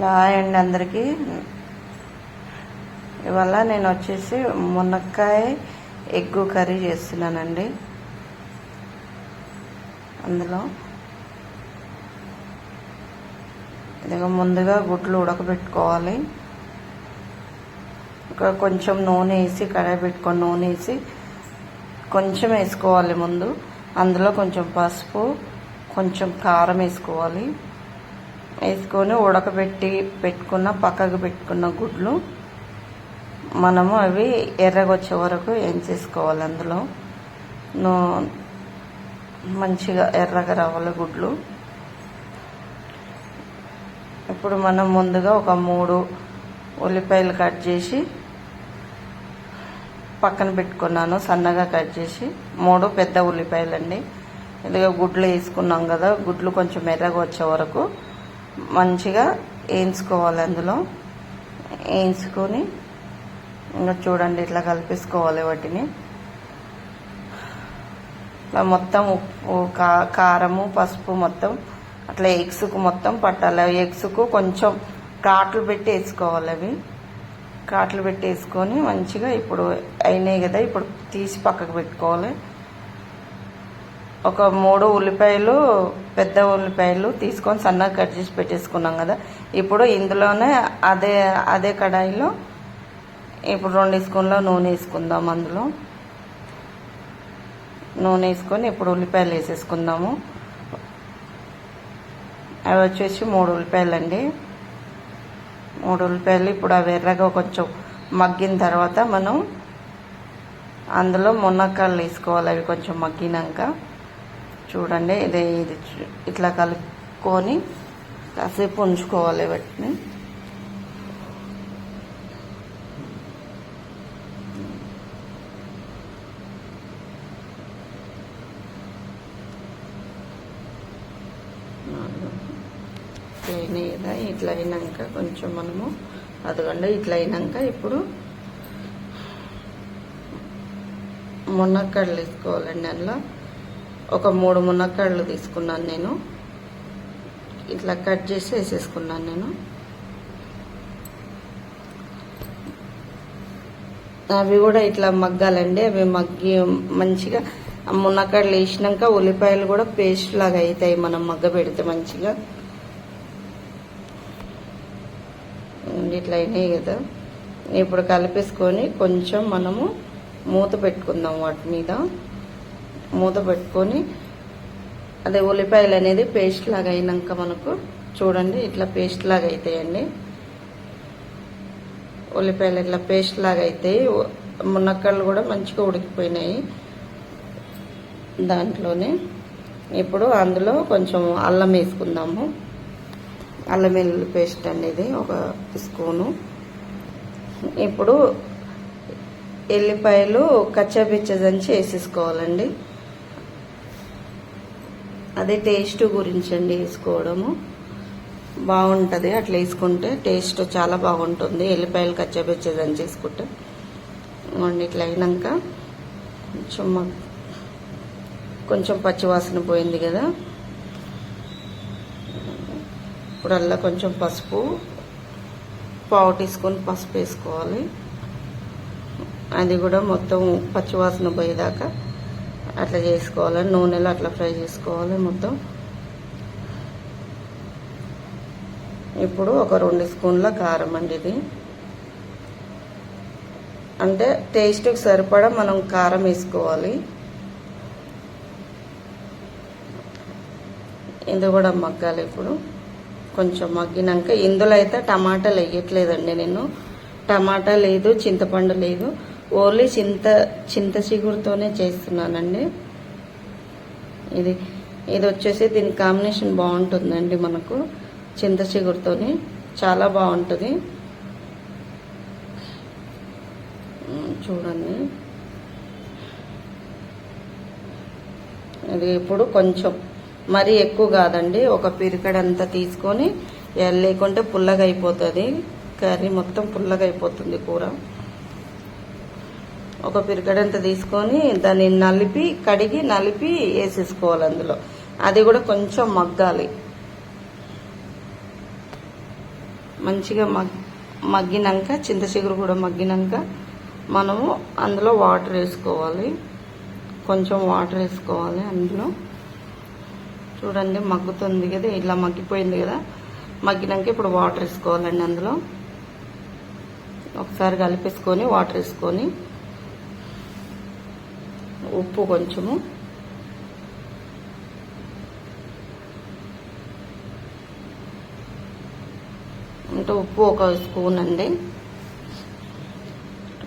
Hi అండి అందరికీ. ఇవాళ నేను వచ్చేసి మునక్కాయ ఎగ్గు కర్రీ చేస్తున్నానండి. అందులో ఇదిగో ముందుగా గుడ్లు ఉడకబెట్టుకోవాలి. ఇక్కడ కొంచెం నూనె వేసి కడాయి పెట్టుకొని నూనె వేసి కొంచెం వేసుకోవాలి ముందు. అందులో కొంచెం పసుపు కొంచెం కారం వేసుకోవాలి. వేసుకొని ఉడకబెట్టి పెట్టుకున్న పక్కకు పెట్టుకున్న గుడ్లు మనము అవి ఎర్రగొచ్చే వరకు ఏం చేసుకోవాలి అందులో మంచిగా ఎర్రగా రావాలి గుడ్లు. ఇప్పుడు మనం ముందుగా ఒక మూడు ఉల్లిపాయలు కట్ చేసి పక్కన పెట్టుకున్నాను సన్నగా కట్ చేసి. మూడు పెద్ద ఉల్లిపాయలండి. ఇదిగా గుడ్లు వేసుకున్నాం కదా గుడ్లు కొంచెం ఎర్రగా వచ్చే వరకు మంచిగా వేయించుకోవాలి అందులో. వేయించుకొని ఇంకా చూడండి ఇట్లా కలిపేసుకోవాలి వాటిని. ఇట్లా మొత్తం ఉప్పు కా కారము పసుపు మొత్తం అట్లా ఎగ్స్కు మొత్తం పట్టాలి. ఎగ్స్కు కొంచెం కాట్లు పెట్టి వేసుకోవాలి అవి. కాట్లు పెట్టి వేసుకొని మంచిగా ఇప్పుడు అయినాయి కదా ఇప్పుడు తీసి పక్కకు పెట్టుకోవాలి. ఒక మూడు ఉల్లిపాయలు పెద్ద ఉల్లిపాయలు తీసుకొని సన్నగా కట్ చేసి పెట్టేసుకున్నాం కదా. ఇప్పుడు ఇందులోనే అదే అదే కడాయిలో ఇప్పుడు రెండు స్పూన్ల నూనె వేసుకుందాం అందులో. నూనె వేసుకొని ఇప్పుడు ఉల్లిపాయలు వేసేసుకుందాము. అవి వచ్చేసి మూడు ఉల్లిపాయలు అండి మూడు ఉల్లిపాయలు ఇప్పుడు అవి ఎర్రగా కొంచెం మగ్గిన తర్వాత మనం అందులో మునక్కాయలు వేసుకోవాలి అవి కొంచెం మగ్గినాక. చూడండి ఇది ఇది ఇట్లా కలుపుకొని కాసేపు ఉంచుకోవాలి వాటిని. కదా ఇట్లా అయినాక కొంచెం మనము అదిగండి ఇట్లా అయినాక ఇప్పుడు మునక్కడలు తీసుకోవాలండి అందులో. ఒక మూడు మునక్కాళ్ళు తీసుకున్నాను నేను. ఇట్లా కట్ చేసి వేసేసుకున్నాను నేను. అవి కూడా ఇట్లా మగ్గాలండి. అవి మగ్గి మంచిగా మునక్కాడలు వేసినాక ఉల్లిపాయలు కూడా పేస్ట్ లాగా అవుతాయి మనం మగ్గ పెడితే మంచిగా ఇట్లా అయినాయి కదా. ఇప్పుడు కలిపేసుకొని కొంచెం మనము మూత పెట్టుకుందాం వాటి మీద. మూత పెట్టుకొని అదే ఉల్లిపాయలు అనేది పేస్ట్ లాగా అయినాక మనకు చూడండి ఇట్లా పేస్ట్ లాగా అవుతాయండి ఉల్లిపాయలు ఇట్లా పేస్ట్ లాగా అవుతాయి ఉ- కూడా మంచిగా ఉడికిపోయినాయి దాంట్లోనే. ఇప్పుడు అందులో కొంచెం అల్లం వేసుకుందాము. అల్లం వెల్లుల్లి పేస్ట్ అనేది ఒక స్పూను. ఇప్పుడు ఎల్లిపాయలు కచ్చాపిచ్చ దంచి వేసేసుకోవాలండి. అదే టేస్ట్ గురించి అండి వేసుకోవడము. బాగుంటుంది. అట్లా వేసుకుంటే టేస్ట్ చాలా బాగుంటుంది. ఎల్లిపాయలు కచ్చాపిచ్చ దంచి వేసుకుంటే ఇదిగోండి ఇట్లా అయినాక కొంచెం కొంచెం పచ్చివాసన పోయింది కదా. ఇప్పుడల్లా కొంచెం పసుపు పావు తీసుకొని పసుపు వేసుకోవాలి. అది కూడా మొత్తం పచ్చివాసన పోయేదాకా అట్లా చేసుకోవాలి నూనెలో అట్లా ఫ్రై చేసుకోవాలి మొత్తం. ఇప్పుడు ఒక రెండు స్పూన్ల కారం అండి ఇది. అంటే టేస్ట్కి సరిపడా మనం కారం వేసుకోవాలి. ఇది కూడా మగ్గాలి ఇప్పుడు. కొంచెం మగ్గినాక ఇందులో అయితే టమాటాలు వేయట్లేదండి నేను. టమాటా లేదు చింతపండు లేదు. ఓన్లీ చింత చింత చిగురుతోనే చేస్తున్నానండి. ఇది ఇది వచ్చేసి దీని కాంబినేషన్ బాగుంటుందండి మనకు. చింత చిగురుతోని చాలా బాగుంటుంది. చూడండి. ఇది ఇప్పుడు కొంచెం మరీ ఎక్కువ కాదండి. ఒక పిరికడంతా తీసుకొని లేకుంటే పుల్లగా అయిపోతుంది. కర్రీ మొత్తం పుల్లగా అయిపోతుంది కూర. ఒక పిరికడంత తీసుకొని దాన్ని నలిపి కడిగి నలిపి వేసేసుకోవాలి అందులో. అది కూడా కొంచెం మగ్గాలి. మంచిగా మగ్ మగ్గినాక చింత చిగురు కూడా మగ్గినాక మనము అందులో వాటర్ వేసుకోవాలి. కొంచెం వాటర్ వేసుకోవాలి అందులో. చూడండి మగ్గుతుంది కదా ఇలా మగ్గిపోయింది కదా. మగ్గినాక ఇప్పుడు వాటర్ వేసుకోవాలండి అందులో. ఒకసారి కలిపేసుకొని వాటర్ వేసుకొని ఉప్పు కొంచెము. అంటే ఉప్పు ఒక స్పూన్ అండి.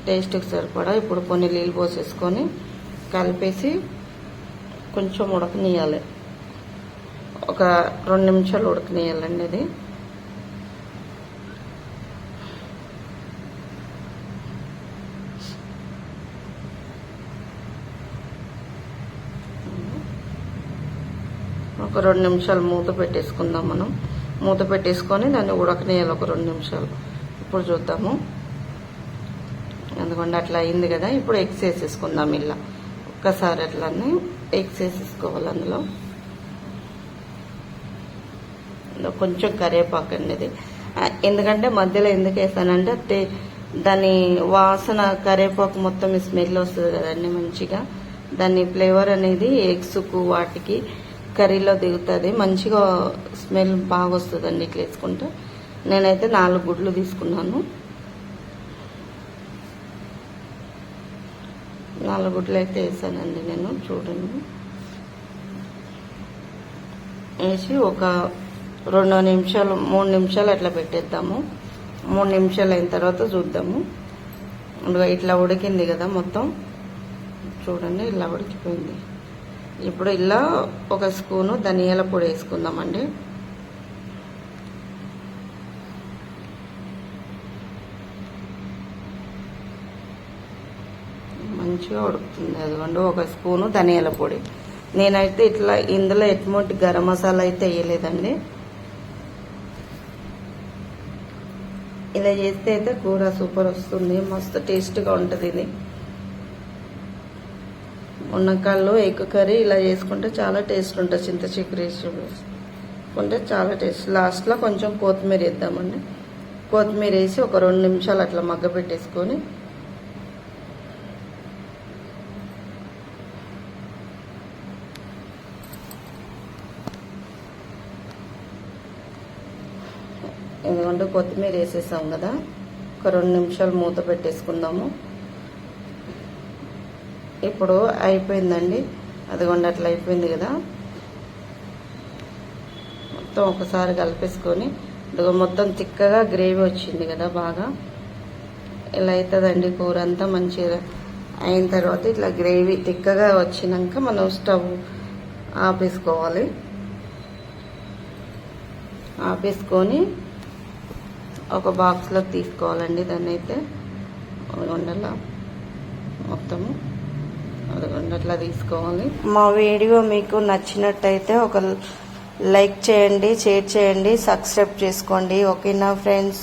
టేస్ట్కి సరిపడా ఇప్పుడు కొన్ని నీళ్ళు పోసేసుకొని కలిపేసి కొంచెం ఉడకనియాలి ఒక రెండు నిమిషాలు ఉడకనియాలండి ఇది. ఒక రెండు నిమిషాలు మూత పెట్టేసుకుందాం మనం. మూత పెట్టేసుకొని దాన్ని ఉడకనేయాలి ఒక రెండు నిమిషాలు. ఇప్పుడు చూద్దాము. ఎందుకంటే అట్లా అయింది కదా ఇప్పుడు ఎగ్స్ వేసేసుకుందాం ఇలా. ఒక్కసారి అట్లానే ఎగ్స్ వేసేసుకోవాలి అందులో. కొంచెం కరివేపాకు అండి ఇది ఎందుకంటే మధ్యలో ఎందుకు వేసానంటే తే దాని వాసన కరివేపాకు మొత్తం స్మెల్ వస్తుంది కదండి మంచిగా. దాని ఫ్లేవర్ అనేది ఎగ్స్కు వాటికి కర్రీలో దిగుతుంది. మంచిగా స్మెల్ బాగా వస్తుందండి ఇట్లా వేసుకుంటే. నేనైతే నాలుగు గుడ్లు తీసుకున్నాను. నాలుగు గుడ్లు అయితే వేసానండి నేను చూడండి. వేసి ఒక రెండు నిమిషాలు మూడు నిమిషాలు అట్లా పెట్టేద్దాము. మూడు నిమిషాలు అయిన తర్వాత చూద్దాము. ఇట్లా ఉడికింది కదా మొత్తం. చూడండి ఇలా ఉడికిపోయింది. ఇప్పుడు ఇలా ఒక స్పూను ధనియాల పొడి వేసుకుందామండి. మంచిగా ఉడుకుతుంది అదిగోండి ఒక స్పూను ధనియాల పొడి. నేనైతే ఇట్లా ఇందులో ఎటువంటి గరం మసాలా అయితే వేయలేదండి. ఇలా చేస్తే అయితే కూర సూపర్ వస్తుంది మస్తు టేస్ట్గా ఉంటుంది ఇది. ఉన్నకాళ్ళు ఎగ్ కర్రీ ఇలా చేసుకుంటే చాలా టేస్ట్ ఉంటుంది. చింత చిక్కుడు వేసుకుంటే చాలా టేస్ట్. లాస్ట్లో కొంచెం కొత్తిమీర వేద్దామండి. కొత్తిమీర వేసి ఒక రెండు నిమిషాలు అట్లా మగ్గ పెట్టేసుకొని ఎందుకంటే కొత్తిమీర వేసేసాం కదా. ఒక రెండు నిమిషాలు మూత పెట్టేసుకుందాము. ఇప్పుడు అయిపోయిందండి. అదిగోండి అట్లా అయిపోయింది కదా. మొత్తం ఒకసారి కలిపేసుకొని ఇదిగో మొత్తం తిక్కగా గ్రేవీ వచ్చింది కదా బాగా. ఇలా అవుతుందండి కూర అంతా మంచిగా అయిన తర్వాత ఇట్లా గ్రేవీ తిక్కగా వచ్చినాక మనం స్టవ్ ఆపేసుకోవాలి. ఆపేసుకొని ఒక బాక్స్లో తీసుకోవాలండి దాన్ని అయితే అదిగొండలా మొత్తము. అట్లా తీసుకోవాలి. మా వీడియో మీకు నచ్చినట్టయితే ఒక లైక్ చేయండి షేర్ చేయండి సబ్స్క్రైబ్ చేసుకోండి. ఓకేనా ఫ్రెండ్స్?